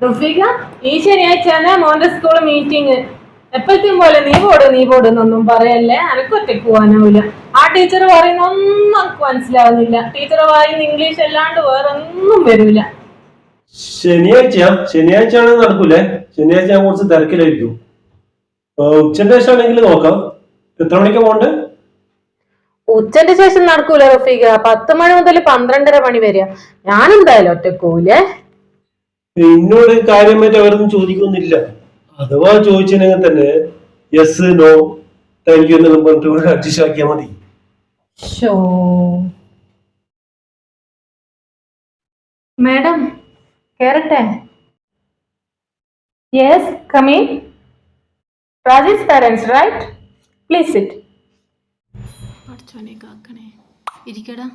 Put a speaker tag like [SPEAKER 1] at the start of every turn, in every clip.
[SPEAKER 1] റുഫീക ഈ ശനിയാഴ്ച മോന്റെ സ്കൂൾ മീറ്റിംഗ് എപ്പോഴത്തെയും പോലെ നീ പോട് നീ പോട് എന്നൊന്നും പറയല്ലേ? അനക്ക് ഒറ്റയ്ക്ക് പോകാനാവില്ല ആ ടീച്ചർ പറയുന്ന ഒന്നും അനക്ക് മനസ്സിലാവുന്നില്ല. ടീച്ചർ പറയുന്ന ഇംഗ്ലീഷ് അല്ലാണ്ട് വേറെ ഒന്നും വരൂല.
[SPEAKER 2] ശനിയാഴ്ച ശനിയാഴ്ച ആണെങ്കിൽ നടക്കൂലേ? ശനിയാഴ്ച ഞാൻ കുറച്ച് തിരക്കിലായിരിക്കും. ഉച്ചന്റെ ശേഷം ആണെങ്കിൽ നോക്കാം. എത്ര മണിക്കാ പോണ്ടേ
[SPEAKER 1] ഉച്ചന്റെ ശേഷം നടക്കൂല റഫീഖ. പത്ത് മണി മുതൽ പന്ത്രണ്ടര മണി വരിക ഞാനെന്തായാലും ഒറ്റക്കൂലേ പോവില്ലേ
[SPEAKER 2] എന്നോട് കാര്യമായിട്ട് അവരൊന്നും ചോദിക്കുന്നില്ല. അഥവാ ചോദിച്ചില്ലെങ്കിൽ തന്നെ യെസ് നോ താങ്ക് യു എന്നെല്ലാം പറഞ്ഞിട്ട് അഡ്ജസ്റ്റ് ആക്കിയാൽ മതി.
[SPEAKER 1] ഷോ madam കേറട്ടെ? Yes come in Rajesh parents right please sit
[SPEAKER 3] പഠിച്ചോനെ കാക്കണേ. ഇരിക്കടാ.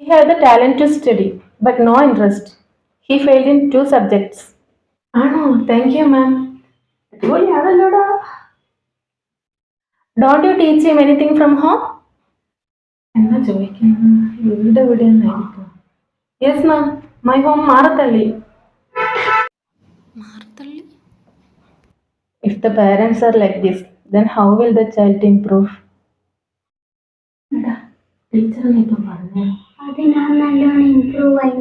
[SPEAKER 1] He had the talent to study, but no interest. He failed in two subjects. ആണോ? Thank you ma'am അടിപൊളിയാണല്ലോടാ. Don't you teach him anything from home എന്നാ ചോദിക്കുന്നത് വീട് എവിടെയെന്നായിരിക്കും? Yes ma'am my home Marathalli.
[SPEAKER 3] Marathalli?
[SPEAKER 1] If the parents are like this then how will the child improve teacher ഇപ്പം പറഞ്ഞു.
[SPEAKER 4] അത് ഞാൻ നല്ലോണം improve ആയി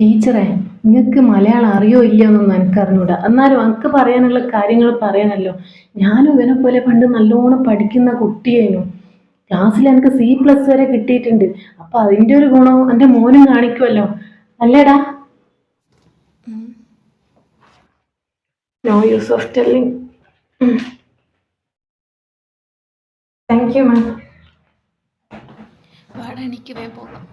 [SPEAKER 1] ടീച്ചറെ നിങ്ങൾക്ക് മലയാളം അറിയോ ഇല്ലയോ എന്നൊന്നും എനിക്കറിഞ്ഞൂടാ. എന്നാലും എനിക്ക് പറയാനുള്ള കാര്യങ്ങൾ പറയാനല്ലോ. ഞാനും ഇവനെ പോലെ പണ്ട് നല്ലോണം പഠിക്കുന്ന കുട്ടിയായിരുന്നു ക്ലാസ്സിൽ എനിക്ക് സി പ്ലസ് വരെ കിട്ടിയിട്ടുണ്ട്. അപ്പൊ അതിന്റെ ഒരു ഗുണം എന്റെ മോനും കാണിക്കുമല്ലോ അല്ലേടാ? No use of telling thank you ma'am
[SPEAKER 3] വാടാ എനിക്ക് വേ പോകാം.